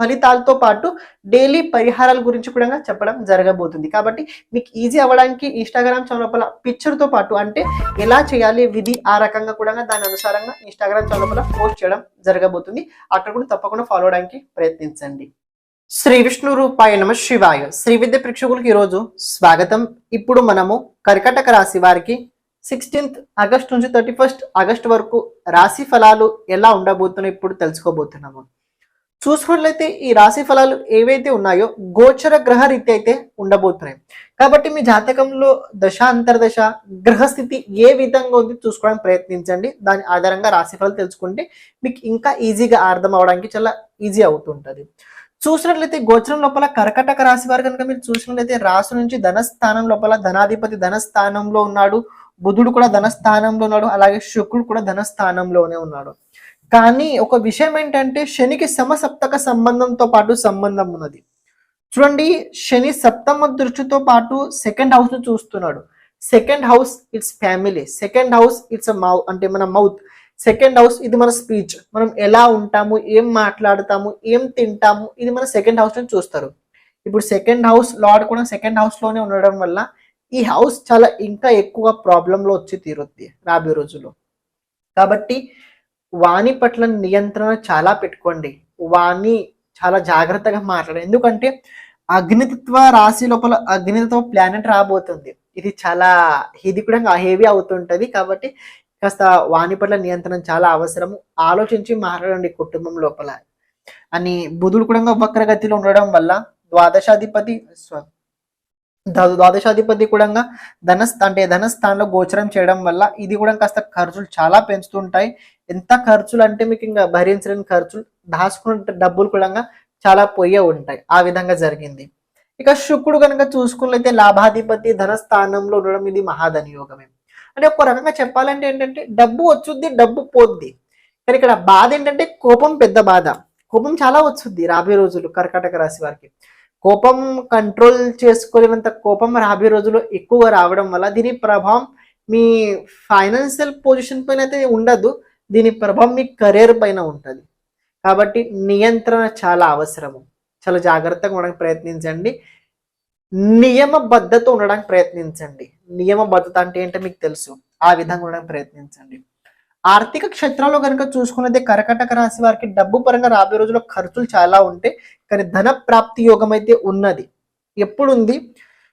ఫలితాలతో పాటు డైలీ పరిహారాల గురించి కూడా చెప్పడం జరగబోతుంది. కాబట్టి మీకు ఈజీ అవ్వడానికి ఇన్స్టాగ్రామ్ ఛానల్ పిక్చర్తో పాటు అంటే ఎలా చేయాలి విధి ఆ రకంగా కూడా దాని అనుసారంగా ఇన్స్టాగ్రామ్ ఛానల్ పోస్ట్ చేయడం జరగబోతుంది. అక్కడ కూడా తప్పకుండా ఫాలో అవడానికి ప్రయత్నించండి. శ్రీ విష్ణు రూపాయ నమ శివాయ. శ్రీ విద్య ప్రేక్షకులకి ఈరోజు స్వాగతం. ఇప్పుడు మనము కర్కటక రాశి వారికి సిక్స్టీన్త్ ఆగస్ట్ నుంచి థర్టీ ఫస్ట్ ఆగస్ట్ వరకు రాశి ఫలాలు ఎలా ఉండబోతున్నాయి ఇప్పుడు తెలుసుకోబోతున్నాము. చూసుకున్నట్లయితే ఈ రాశి ఫలాలు ఏవైతే ఉన్నాయో గోచర గ్రహ రీతి అయితే ఉండబోతున్నాయి. కాబట్టి మీ జాతకంలో దశ అంతర్దశ గ్రహస్థితి ఏ విధంగా ఉంది చూసుకోవడానికి ప్రయత్నించండి. దాని ఆధారంగా రాశి ఫలాలు తెలుసుకుంటే మీకు ఇంకా ఈజీగా అర్థం అవడానికి చాలా ఈజీ అవుతుంటది. చూసినట్లయితే గోచరం లోపల కర్కటక రాశి వారు కనుక మీరు చూసినట్లయితే రాశి నుంచి ధనస్థానం లోపల ధనాధిపతి ధనస్థానంలో ఉన్నాడు. బుధుడు కూడా ధనస్థానంలో ఉన్నాడు. అలాగే శుక్రుడు కూడా ధనస్థానంలోనే ఉన్నాడు. కానీ ఒక విషయం ఏంటంటే శనికి సమసప్తక సంబంధంతో పాటు సంబంధం ఉన్నది. చూడండి శని సప్తమ దృష్టితో పాటు సెకండ్ హౌస్ను చూస్తున్నాడు. Second house it's family second house it's మౌ అంటే మన మౌత్ సెకండ్ హౌస్ ఇది మన స్పీచ్ మనం ఎలా ఉంటాము ఏం మాట్లాడతాము ఏం తింటాము ఇది మన సెకండ్ హౌస్ నుంచి చూస్తారు. ఇప్పుడు సెకండ్ హౌస్ లార్డ్ కూడా సెకండ్ హౌస్లోనే ఉండడం వల్ల ఈ హౌస్ చాలా ఇంకా ఎక్కువ ప్రాబ్లంలో వచ్చి తీరుద్ది రాబోయే రోజుల్లో. కాబట్టి వాణి పట్ల నియంత్రణ చాలా పెట్టుకోండి. వాణి చాలా జాగ్రత్తగా మాట్లాడండి ఎందుకంటే అగ్నితత్వ రాశి లోపల అగ్నితత్వ ప్లానెట్ రాబోతుంది. ఇది చాలా ఇది కూడా హెవీ అవుతుంటుంది కాబట్టి కాస్త వాణి పట్ల నియంత్రణ చాలా అవసరం. ఆలోచించి మాట్లాడండి కుటుంబం లోపల. అని బుధుడు కూడా వక్రగతిలో ఉండడం వల్ల ద్వాదశాధిపతి ద్వాదశాధిపతి కూడా ధనస్థ అంటే ధనస్థానంలో గోచరం చేయడం వల్ల ఇది కూడా కాస్త ఖర్చులు చాలా పెంచుతుంటాయి. ఎంత ఖర్చులు అంటే మీకు ఇంకా భరించలేని ఖర్చులు దాచుకున్న డబ్బులు కూడా చాలా పొయ్యే ఉంటాయి. ఆ విధంగా జరిగింది. ఇక శుక్రుడు కనుక చూసుకున్నట్లయితే లాభాధిపతి ధనస్థానంలో ఉండడం ఇది మహాధని యోగమే అంటే ఒక రకంగా చెప్పాలంటే ఏంటంటే డబ్బు వచ్చుద్ది డబ్బు పోద్ది. కానీ ఇక్కడ బాధ ఏంటంటే కోపం పెద్ద బాధ. కోపం చాలా వచ్చుద్ది రాబోయే రోజులు కర్కాటక రాశి వారికి. కోపం కంట్రోల్ చేసుకోలేనంత కోపం రాబోయే రోజుల్లో ఎక్కువ రావడం వల్ల దీని ప్రభావం మీ ఫైనాన్షియల్ పొజిషన్ పైన అయితే ఉండదు. దీని ప్రభావం మీ కెరీర్ పైన ఉంటుంది. కాబట్టి నియంత్రణ చాలా అవసరము. చాలా జాగ్రత్తగా ఉండడానికి ప్రయత్నించండి. నియమబద్ధత ఉండడానికి ప్రయత్నించండి. నియమబద్ధత అంటే ఏంటో మీకు తెలుసు. ఆ విధంగా ఉండడానికి ప్రయత్నించండి. ఆర్థిక క్షేత్రంలో కనుక చూసుకున్నది కర్కటక రాశి వారికి డబ్బు పరంగా రాబోయే రోజుల్లో ఖర్చులు చాలా ఉంటాయి. కానీ ధన ప్రాప్తి యోగం అయితే ఉన్నది. ఎప్పుడు ఉంది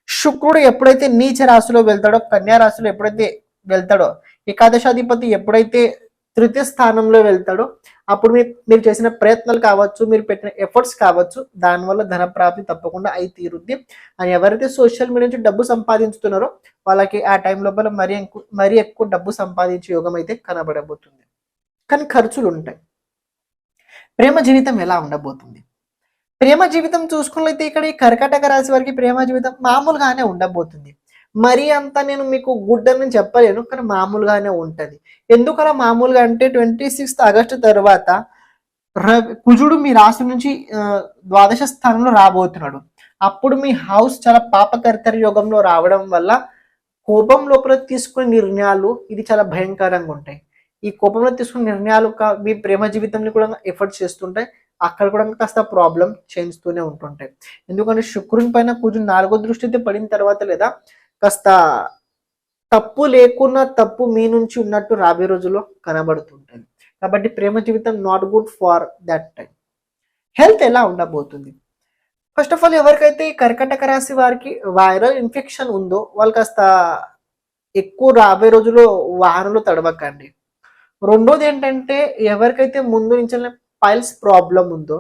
శుక్రుడు ఎప్పుడైతే నీచ రాశిలో వెళ్తాడో కన్యా రాశిలో ఎప్పుడైతే వెళ్తాడో ఏకాదశాధిపతి ఎప్పుడైతే తృతీయ స్థానంలో వెళ్తాడో. అప్పుడు మీరు మీరు చేసిన ప్రయత్నాలు కావచ్చు మీరు పెట్టిన ఎఫర్ట్స్ కావచ్చు దానివల్ల ధన ప్రాప్తి తప్పకుండా అయి తీరుద్ది. అని ఎవరైతే సోషల్ మీడియా నుంచి డబ్బు సంపాదించుతున్నారో వాళ్ళకి ఆ టైం లోపల మరీ మరీ ఎక్కువ డబ్బు సంపాదించే యోగం అయితే కనబడబోతుంది. కానీ ఖర్చులు ఉంటాయి. ప్రేమ జీవితం ఎలా ఉండబోతుంది? ప్రేమ జీవితం చూసుకున్నట్లయితే ఇక్కడ ఈ కర్కాటక రాశి వారికి ప్రేమ జీవితం మామూలుగానే ఉండబోతుంది. మరీ అంత నేను మీకు గుడ్ అని చెప్పలేను కానీ మామూలుగానే ఉంటుంది. ఎందుకు అలా మామూలుగా అంటే ట్వంటీ సిక్స్త్ ఆగస్టు తర్వాత కుజుడు మీ రాశి నుంచి ద్వాదశ స్థానంలో రాబోతున్నాడు. అప్పుడు మీ హౌస్ చాలా పాపకర్తరి యోగంలో రావడం వల్ల కోపం లోపల తీసుకునే నిర్ణయాలు ఇది చాలా భయంకరంగా ఉంటాయి. ఈ కోపంలో తీసుకునే నిర్ణయాలు మీ ప్రేమ జీవితంలో కూడా ఎఫర్ట్ చేస్తుంటాయి. అక్కడ కూడా కాస్త ప్రాబ్లం చేస్తూనే ఉంటుంటాయి. ఎందుకంటే శుక్రుని పైన కుజుడు నాలుగో దృష్టి అయితే పడిన తర్వాత లేదా కాస్త తప్పు లేకున్నా తప్పు మీ నుంచి ఉన్నట్టు రాబోయే రోజుల్లో కనబడుతుంటుంది. కాబట్టి ప్రేమ జీవితం not good for that time health ఎలా ఉండబోతుంది? ఫస్ట్ ఆఫ్ ఆల్ ఎవరికైతే కర్కటక రాశి వారికి వైరల్ ఇన్ఫెక్షన్ ఉందో వాళ్ళు కాస్త ఎక్కువ రాబోయే రోజుల్లో వాహనాలు తడవకండి. రెండోది ఏంటంటే ఎవరికైతే ముందు నుంచి పైల్స్ ప్రాబ్లం ఉందో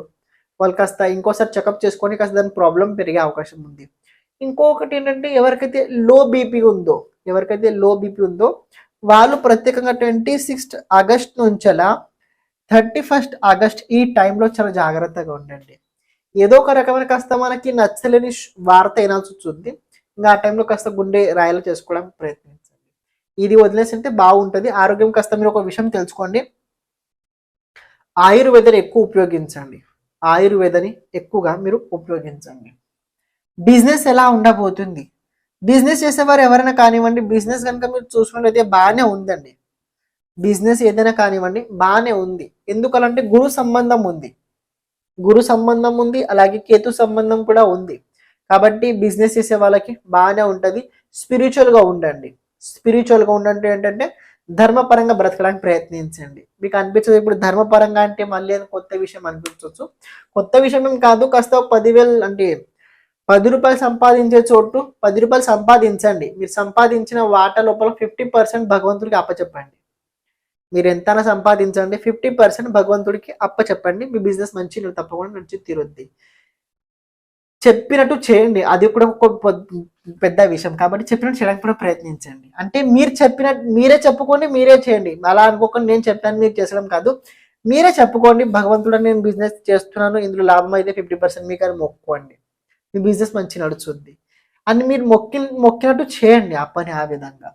వాళ్ళు కాస్త ఇంకోసారి చెకప్ చేసుకొని కాస్త దాని ప్రాబ్లం పెరిగే అవకాశం ఉంది. ఇంకొకటి ఏంటంటే ఎవరికైతే లో బీపీ ఉందో ఎవరికైతే లో బీపీ ఉందో వాళ్ళు ప్రత్యేకంగా ట్వంటీ సిక్స్త్ ఆగస్ట్ నుంచెలా థర్టీ ఫస్ట్ ఆగస్ట్ ఈ టైంలో చాలా జాగ్రత్తగా ఉండండి. ఏదో ఒక రకమైన కాస్త మనకి నచ్చలేని వార్త అయినాల్సి వచ్చింది ఇంకా ఆ టైంలో కాస్త గుండె రాయలు చేసుకోవడానికి ప్రయత్నించండి. ఇది వదిలేసింటే బాగుంటుంది. ఆరోగ్యం కాస్త మీరు ఒక విషయం తెలుసుకోండి. ఆయుర్వేదని ఎక్కువ ఉపయోగించండి. ఆయుర్వేదని ఎక్కువగా మీరు ఉపయోగించండి. బిజినెస్ ఎలా ఉండబోతుంది? బిజినెస్ చేసేవారు ఎవరైనా కానివ్వండి బిజినెస్ కనుక మీరు చూసుకున్నట్లయితే బాగానే ఉందండి. బిజినెస్ ఏదైనా కానివ్వండి బాగానే ఉంది. ఎందుకలంటే గురు సంబంధం ఉంది. గురు సంబంధం ఉంది అలాగే కేతు సంబంధం కూడా ఉంది. కాబట్టి బిజినెస్ చేసే వాళ్ళకి బాగానే ఉంటుంది. స్పిరిచువల్గా ఉండండి. స్పిరిచువల్గా ఉండండి ఏంటంటే ధర్మపరంగా బ్రతకడానికి ప్రయత్నించండి. మీకు అనిపించదు ఇప్పుడు ధర్మపరంగా అంటే మళ్ళీ కొత్త విషయం అనిపించవచ్చు కొత్త విషయం ఏం కాదు కాస్త పదివేలు అంటే పది రూపాయలు సంపాదించే చోటు పది రూపాయలు సంపాదించండి. మీరు సంపాదించిన వాటా లోపల ఫిఫ్టీ పర్సెంట్ భగవంతుడికి అప్పచెప్పండి. మీరు ఎంతైనా సంపాదించండి ఫిఫ్టీ పర్సెంట్ భగవంతుడికి అప్పచెప్పండి. మీ బిజినెస్ మంచి తప్పకుండా నడిచి తీరుద్ది. చెప్పినట్టు చేయండి. అది కూడా ఒక పెద్ద విషయం. కాబట్టి చెప్పినట్టు చేయడానికి కూడా ప్రయత్నించండి. అంటే మీరు చెప్పినట్టు మీరే చెప్పుకోండి మీరే చేయండి. అలా అనుకోకుండా నేను చెప్పాను మీరు చేసడం కాదు. మీరే చెప్పుకోండి భగవంతుడు నేను బిజినెస్ చేస్తున్నాను ఇందులో లాభం అయితే ఫిఫ్టీ పర్సెంట్ మీకు అని మొక్కుకోండి. మీ బిజినెస్ మంచి నడుస్తుంది అని మీరు మొక్కి మొక్కినట్టు చేయండి ఆ పని ఆ విధంగా.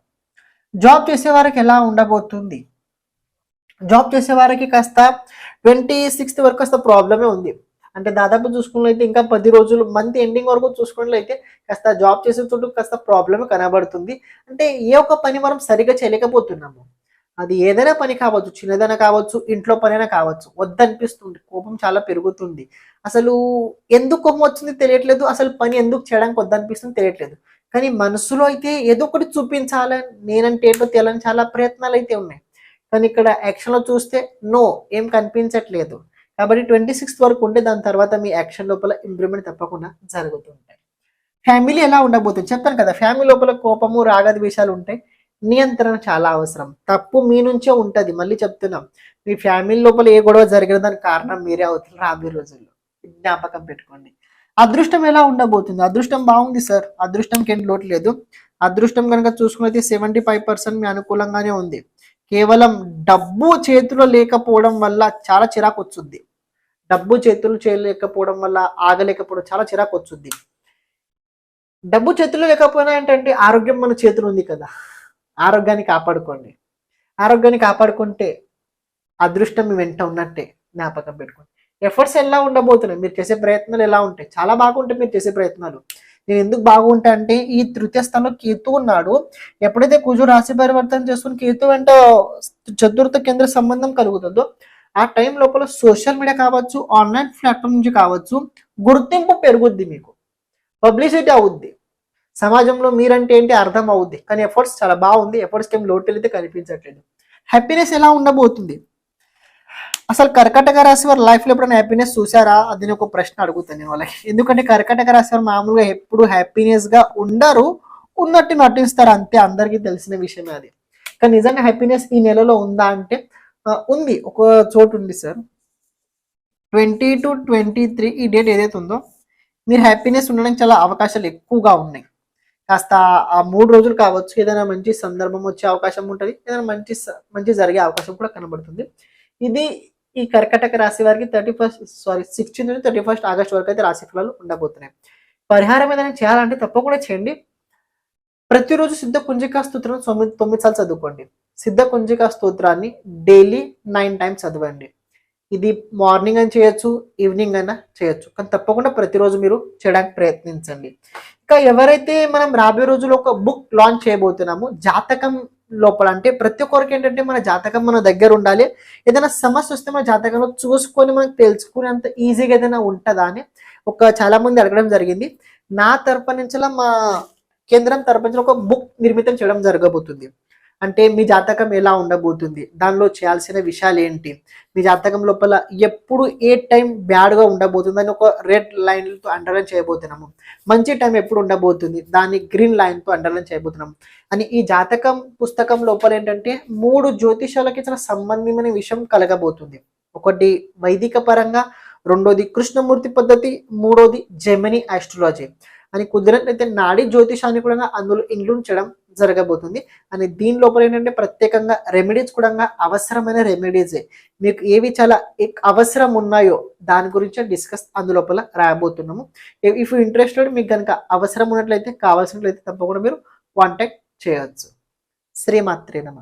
జాబ్ చేసే వారికి ఎలా ఉండబోతుంది? జాబ్ చేసే వారికి కాస్త ట్వంటీ సిక్స్త్ వరకు కాస్త ప్రాబ్లమే ఉంది. అంటే దాదాపు చూసుకున్నట్లయితే ఇంకా పది రోజులు మంత్ ఎండింగ్ వరకు చూసుకున్నట్లయితే కాస్త జాబ్ చేసే చోటు కాస్త ప్రాబ్లమే కనబడుతుంది. అంటే ఏ ఒక్క పని మనం సరిగా చేయలేకపోతున్నాము. అది ఏదైనా పని కావచ్చు చిన్నదైనా కావచ్చు ఇంట్లో పనైనా కావచ్చు. వద్దనిపిస్తుంది. కోపం చాలా పెరుగుతుంది. అసలు ఎందుకు కోపం వచ్చింది తెలియట్లేదు. అసలు పని ఎందుకు చేయడానికి వద్దనిపిస్తుంది తెలియట్లేదు. కానీ మనసులో అయితే ఏదో ఒకటి చూపించాలని నేనంటే ఏంటో తెలియని చాలా ప్రయత్నాలు అయితే ఉన్నాయి. కానీ ఇక్కడ యాక్షన్లో చూస్తే నో ఏం కనిపించట్లేదు. కాబట్టి ట్వంటీ సిక్స్త్ వరకు ఉంటే దాని తర్వాత మీ యాక్షన్ లోపల ఇంప్రూవ్మెంట్ తప్పకుండా జరుగుతుంటాయి. ఫ్యామిలీ ఎలా ఉండబోతుంది? చెప్తాను కదా ఫ్యామిలీ లోపల కోపము రాగది విషయాలు ఉంటాయి. నియంత్రణ చాలా అవసరం. తప్పు మీ నుంచే ఉంటుంది. మళ్ళీ చెప్తున్నాం మీ ఫ్యామిలీ లోపల ఏ గొడవ జరిగిన దానికి కారణం మీరే అవుతుంది రాబోయే రోజుల్లో. జ్ఞాపకం పెట్టుకోండి. అదృష్టం ఎలా ఉండబోతుంది? అదృష్టం బాగుంది సార్. అదృష్టంకి ఏం లోటు లేదు. అదృష్టం కనుక చూసుకున్నది సెవెంటీ ఫైవ్ పర్సెంట్ మీ అనుకూలంగానే ఉంది. కేవలం డబ్బు చేతిలో లేకపోవడం వల్ల చాలా చిరాకు వచ్చుద్ది డబ్బు చేతులు చేయలేకపోవడం వల్ల ఆగలేకపోవడం చాలా చిరాకు వచ్చుద్ది డబ్బు చేతుల్లో లేకపోయినా ఏంటంటే ఆరోగ్యం మన చేతులు ఉంది కదా. ఆరోగ్యాన్ని కాపాడుకోండి. ఆరోగ్యాన్ని కాపాడుకుంటే అదృష్టం మీ వెంట ఉన్నట్టే జ్ఞాపకం పెట్టుకోండి. ఎఫర్ట్స్ ఎలా ఉండబోతున్నాయి? మీరు చేసే ప్రయత్నాలు ఎలా ఉంటాయి? చాలా బాగుంటాయి మీరు చేసే ప్రయత్నాలు. నేను ఎందుకు బాగుంటా అంటే ఈ తృతీయ స్థానంలో కేతు ఉన్నాడు. ఎప్పుడైతే కుజు రాశి పరివర్తన చేసుకుని కేతు వెంట చతుర్థ కేంద్ర సంబంధం కలుగుతుందో ఆ టైం లోపల సోషల్ మీడియా కావచ్చు ఆన్లైన్ ప్లాట్ఫామ్ నుంచి కావచ్చు గుర్తింపు పెరుగుద్ది మీకు. పబ్లిసిటీ అవుద్ది. సమాజంలో మీరంటే ఏంటి అర్థం అవుద్ది. కానీ ఎఫర్ట్స్ చాలా బాగుంది. ఎఫర్ట్స్కి ఏం లోటు అయితే కనిపించట్లేదు. హ్యాపీనెస్ ఎలా ఉండబోతుంది? అసలు కర్కటక రాశి వారి లైఫ్లో ఎప్పుడైనా హ్యాపీనెస్ చూసారా అది నేను ఒక ప్రశ్న అడుగుతాను నేను వాళ్ళకి. ఎందుకంటే కర్కటక రాశి వారు మామూలుగా ఎప్పుడు హ్యాపీనెస్గా ఉండరు. ఉన్నట్టు నటిస్తారు అంతే అందరికీ తెలిసిన విషయమే అది. కానీ నిజంగా హ్యాపీనెస్ ఈ నెలలో ఉందా అంటే ఉంది. ఒక చోటు ఉంది sir twenty two twenty three ఈ డేట్ ఏదైతే ఉందో మీరు హ్యాపీనెస్ ఉండడానికి చాలా అవకాశాలు ఎక్కువగా ఉన్నాయి. కాస్త ఆ మూడు రోజులు కావచ్చు ఏదైనా మంచి సందర్భం వచ్చే అవకాశం ఉంటుంది. ఏదైనా మంచి మంచి జరిగే అవకాశం కూడా కనబడుతుంది. ఇది ఈ కర్కటక రాశి వారికి థర్టీ ఫస్ట్ సారీ సిక్స్టీన్ నుంచి థర్టీ ఫస్ట్ ఆగస్ట్ వరకు అయితే రాశి ఫలాలు ఉండబోతున్నాయి. పరిహారం ఏదైనా చేయాలంటే తప్పకుండా చేయండి. ప్రతిరోజు సిద్ధ కుంజికా స్తోత్రం తొమ్మిది తొమ్మిది సార్లు చదువుకోండి. సిద్ధ కుంజికా స్తోత్రాన్ని డైలీ నైన్ టైమ్స్ చదవండి. ఇది మార్నింగ్ అని చేయొచ్చు ఈవినింగ్ అయినా చేయొచ్చు. కానీ తప్పకుండా ప్రతిరోజు మీరు చేయడానికి ప్రయత్నించండి. ఇంకా ఎవరైతే మనం రాబోయే రోజుల్లో ఒక బుక్ లాంచ్ చేయబోతున్నాము జాతకం లోపల అంటే ప్రతి ఒక్కరికి ఏంటంటే మన జాతకం మన దగ్గర ఉండాలి. ఏదైనా సమస్య వస్తే మన జాతకంలో చూసుకొని మనకు తెలుసుకునేంత ఈజీగా ఏదైనా ఉంటుందా అని ఒక చాలా మంది అడగడం జరిగింది. నా తరపు నుంచి మా కేంద్రం తరపు నుంచి ఒక బుక్ నిర్మితం చేయడం జరగబోతుంది. అంటే మీ జాతకం ఎలా ఉండబోతుంది? దానిలో చేయాల్సిన విషయాలు ఏంటి? మీ జాతకం లోపల ఎప్పుడు ఏ టైం బ్యాడ్గా ఉండబోతుంది అని ఒక రెడ్ లైన్లతో అండర్లైన్ చేయబోతున్నాము. మంచి టైం ఎప్పుడు ఉండబోతుంది? దాన్ని గ్రీన్ లైన్తో అండర్లైన్ చేయబోతున్నాం అని ఈ జాతకం పుస్తకం లోపల ఏంటంటే మూడు జ్యోతిషాలకి చాలా సంబంధమైన విషయం కలగబోతుంది. ఒకటి వైదిక పరంగా రెండోది కృష్ణమూర్తి పద్ధతి మూడోది జెమిని ఆస్ట్రాలజీ అని కుదిరినట్లయితే నాడీ జ్యోతిషాన్ని కూడా అందులో ఇంక్లూడ్ చేయడం జరగబోతుంది. అని దీని లోపల ఏంటంటే ప్రత్యేకంగా రెమెడీస్ కూడా అవసరమైన రెమెడీసే మీకు ఏవి చాలా అవసరం ఉన్నాయో దాని గురించి డిస్కస్ అందులోపల రాబోతున్నాము ఇఫ్ ఇంట్రెస్టెడ్ మీకు కనుక అవసరం ఉన్నట్లయితే కావాల్సినట్లయితే తప్పకుండా మీరు కాంటాక్ట్ చేయవచ్చు శ్రీమాత్రే నమ.